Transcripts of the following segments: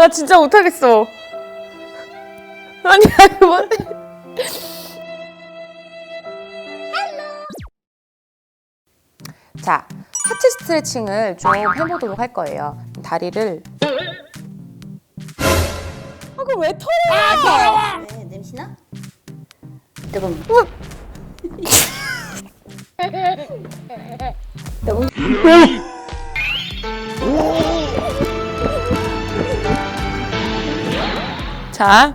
아, 나 진짜 못하겠어. 아니, 아니, 뭐. 자, 하체 스트레칭을 좀 해보도록 할 거예요. 다리를. 아, 그왜 털어? 네, 냄새나? 조금. 조금. 자,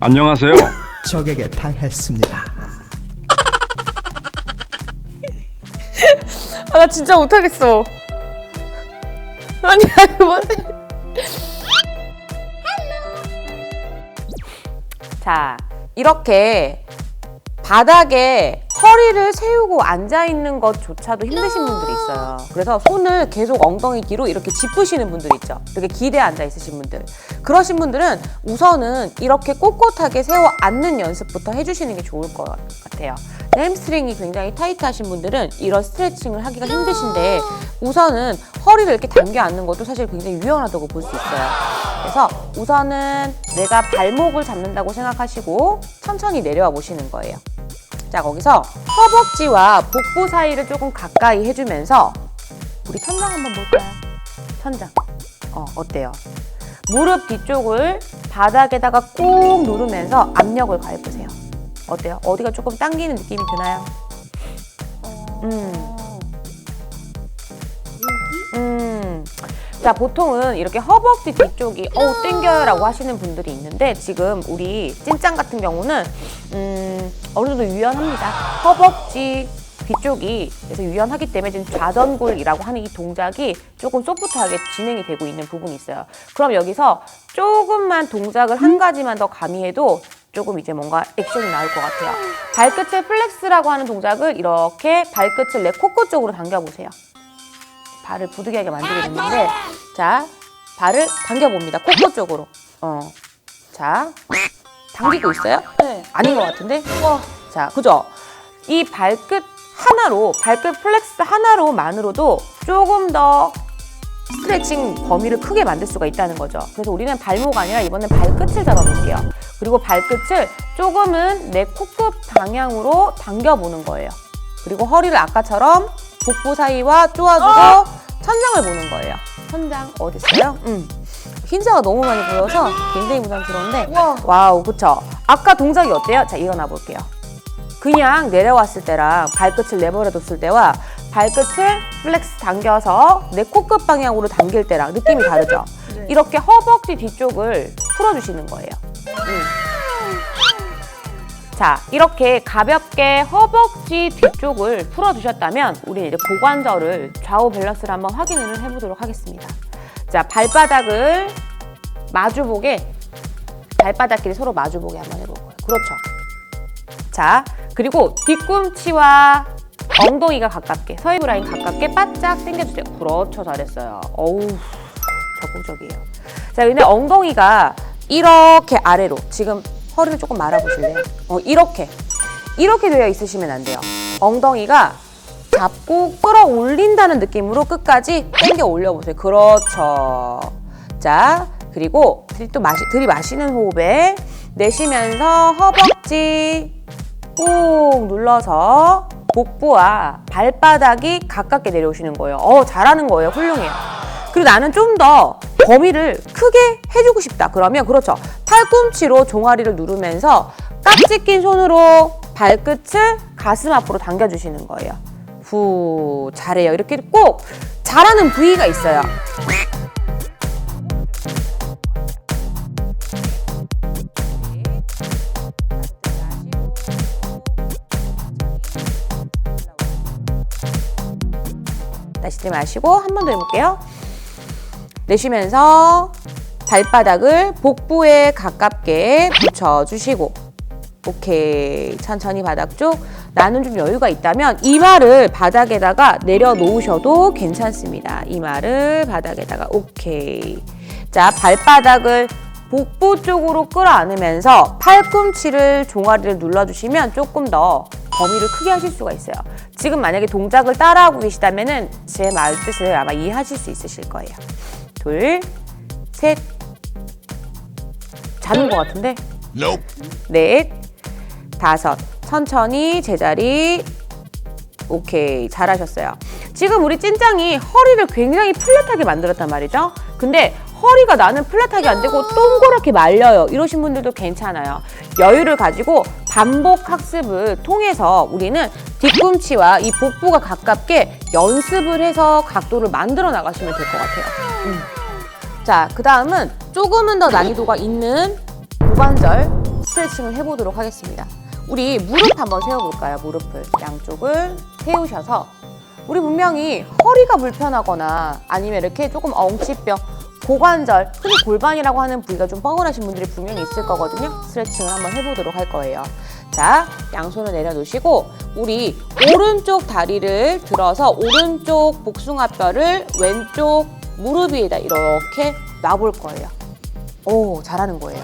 안녕하세요. 적에게 당했습니다. 아, 나 진짜 못하겠어. 아니, 아니, 뭐. 자, 이렇게 바닥에 허리를 세우고 앉아 있는 것조차도 힘드신 분들이 있어요. 그래서 손을 계속 엉덩이 뒤로 이렇게 짚으시는 분들 있죠. 이렇게 기대 앉아 있으신 분들. 그러신 분들은 우선은 이렇게 꼿꼿하게 세워 앉는 연습부터 해주시는 게 좋을 것 같아요. 햄스트링이 굉장히 타이트하신 분들은 이런 스트레칭을 하기가 힘드신데 우선은 허리를 이렇게 당겨 앉는 것도 사실 굉장히 유연하다고 볼 수 있어요. 그래서 우선은 내가 발목을 잡는다고 생각하시고 천천히 내려와 보시는 거예요. 자, 거기서 허벅지와 복부 사이를 조금 가까이 해주면서 우리 천장 한번 볼까요? 천장. 어, 어때요? 무릎 뒤쪽을 바닥에다가 꾹 누르면서 압력을 가해보세요. 어때요? 어디가 조금 당기는 느낌이 드나요? 음. 음. 자, 보통은 이렇게 허벅지 뒤쪽이 어우 땡겨요라고 하시는 분들이 있는데 지금 우리 찐짱 같은 경우는 음, 어느 정도 유연합니다. 허벅지 뒤쪽이 그래서 유연하기 때문에 지금 좌전굴이라고 하는 이 동작이 조금 소프트하게 진행이 되고 있는 부분이 있어요. 그럼 여기서 조금만 동작을 한 가지만 더 가미해도 조금 이제 뭔가 액션이 나올 것 같아요. 발끝을 플렉스라고 하는 동작을 이렇게 발끝을 내 코끝 쪽으로 당겨보세요. 발을 부득이하게 만들게 됐는데 자 발을 당겨봅니다 코끝 쪽으로 어 자 당기고 있어요? 네. 아닌 것 같은데 자 그죠 이 발끝 하나로 발끝 플렉스 하나로만으로도 조금 더 스트레칭 범위를 크게 만들 수가 있다는 거죠. 그래서 우리는 발목 아니라 이번엔 발끝을 잡아볼게요. 그리고 발끝을 조금은 내 코끝 방향으로 당겨보는 거예요. 그리고 허리를 아까처럼 복부 사이와 쪼아주고 천장을 보는 거예요. 천장 어디 있어요? 음. 흰자가 너무 많이 보여서 굉장히 부담스러운데 와우 그쵸? 아까 동작이 어때요? 자 일어나 볼게요. 그냥 내려왔을 때랑 발끝을 내버려뒀을 때와 발끝을 플렉스 당겨서 내 코끝 방향으로 당길 때랑 느낌이 다르죠? 이렇게 허벅지 뒤쪽을 풀어주시는 거예요. 음. 자, 이렇게 가볍게 허벅지 뒤쪽을 풀어주셨다면 우리 이제 고관절을 좌우 밸런스를 한번 확인을 해보도록 하겠습니다. 자, 발바닥을 마주보게 발바닥끼리 서로 마주보게 한번 해볼 거예요. 그렇죠. 자, 그리고 뒤꿈치와 엉덩이가 가깝게 서이브 라인 가깝게 바짝 당겨주세요. 그렇죠, 잘했어요. 어우, 적극적이에요. 자, 근데 엉덩이가 이렇게 아래로 지금 허리를 조금 말아보실래요? 어, 이렇게 이렇게 되어 있으시면 안 돼요. 엉덩이가 잡고 끌어올린다는 느낌으로 끝까지 당겨 올려보세요. 그렇죠. 자, 그리고 또 마시, 들이마시는 호흡에 내쉬면서 허벅지 꾹 눌러서 복부와 발바닥이 가깝게 내려오시는 거예요. 어, 잘하는 거예요. 훌륭해요. 그리고 나는 좀 더 범위를 크게 해주고 싶다. 그러면 그렇죠. 팔꿈치로 종아리를 누르면서 깍지 낀 손으로 발끝을 가슴 앞으로 당겨주시는 거예요. 후, 잘해요. 이렇게 꼭 잘하는 부위가 있어요. 다시 들이마시고 한 번 더 해볼게요. 내쉬면서 발바닥을 복부에 가깝게 붙여주시고 오케이. 천천히 바닥 쪽 나는 좀 여유가 있다면 이마를 바닥에다가 내려놓으셔도 괜찮습니다. 이마를 바닥에다가 오케이. 자 발바닥을 복부 쪽으로 끌어안으면서 팔꿈치를 종아리를 눌러주시면 조금 더 범위를 크게 하실 수가 있어요. 지금 만약에 동작을 따라하고 계시다면 제 말 뜻을 아마 이해하실 수 있으실 거예요. 둘, 셋, 닿는 것 같은데? 넷, 다섯. 천천히 제자리. 오케이. 잘하셨어요. 지금 우리 찐짱이 허리를 굉장히 플랫하게 만들었단 말이죠. 근데 허리가 나는 플랫하게 안 되고 동그랗게 말려요. 이러신 분들도 괜찮아요. 여유를 가지고 반복 학습을 통해서 우리는 뒤꿈치와 이 복부가 가깝게 연습을 해서 각도를 만들어 나가시면 될 것 같아요. 음. 자, 그 다음은 조금은 더 난이도가 있는 고관절 스트레칭을 해보도록 하겠습니다. 우리 무릎 한번 세워볼까요? 무릎을 양쪽을 세우셔서 우리 분명히 허리가 불편하거나 아니면 이렇게 조금 엉치뼈, 고관절, 흔히 골반이라고 하는 부위가 좀 뻐근하신 분들이 분명히 있을 거거든요. 스트레칭을 한번 해보도록 할 거예요. 자, 양손을 내려놓으시고 우리 오른쪽 다리를 들어서 오른쪽 복숭아뼈를 왼쪽 무릎 위에다 이렇게 놔볼 거예요. 오, 잘하는 거예요.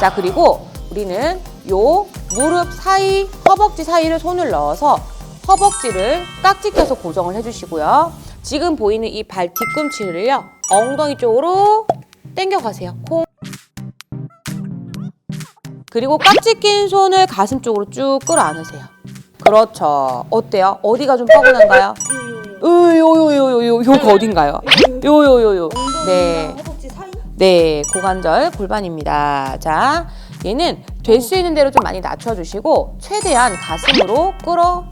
자, 그리고 우리는 요 무릎 사이, 허벅지 사이를 손을 넣어서 허벅지를 깍지 껴서 고정을 해주시고요. 지금 보이는 이 발 뒤꿈치를요, 엉덩이 쪽으로 당겨 가세요. 콩. 그리고 깍지 낀 손을 가슴 쪽으로 쭉 끌어안으세요. 그렇죠. 어때요? 어디가 좀 뻐근한가요? 요요요요요 요가 어딘가요? 요요요요. 네. 네, 고관절 골반입니다. 자, 얘는 될 수 있는 대로 좀 많이 낮춰주시고 최대한 가슴으로 끌어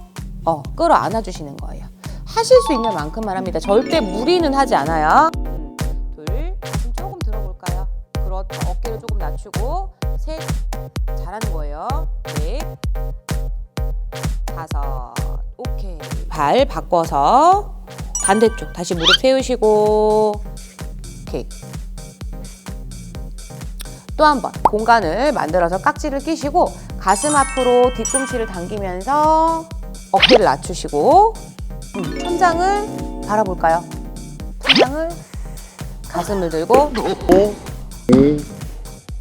어 끌어 안아주시는 거예요. 하실 수 있는 만큼만 합니다. 절대 무리는 하지 않아요. 음, 둘, 조금 들어볼까요? 그렇죠. 어깨를 조금 낮추고 셋, 잘하는 거예요. 넷, 다섯, 오케이. 발 바꿔서 반대쪽 다시 무릎 세우시고 오케이. 또 한 번 공간을 만들어서 깍지를 끼시고 가슴 앞으로 뒤꿈치를 당기면서 어깨를 낮추시고 음, 천장을 바라볼까요? 천장을 가슴을 들고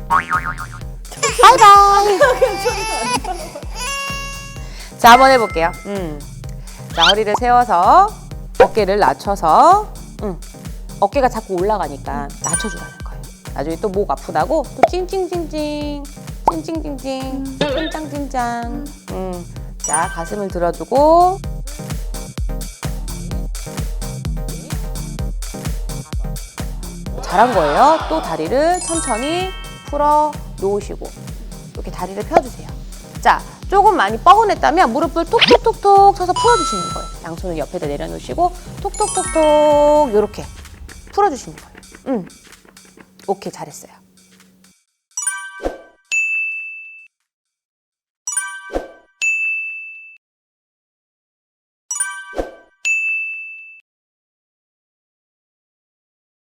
바이바이 자 한번 해볼게요 음. 자 허리를 세워서 어깨를 낮춰서 음. 어깨가 자꾸 올라가니까 낮춰주라는 거예요. 나중에 또 목 아프다고 또 찡찡찡찡 찡찡찡찡 찡짱찡짱 음. 자 가슴을 들어주고 잘한 거예요. 또 다리를 천천히 풀어 놓으시고 이렇게 다리를 펴주세요. 자, 조금 많이 뻐근했다면 무릎을 톡톡톡톡 쳐서 풀어주시는 거예요. 양손을 옆에다 내려놓으시고 톡톡톡톡 이렇게 풀어주시는 거예요. 음, 오케이 잘했어요.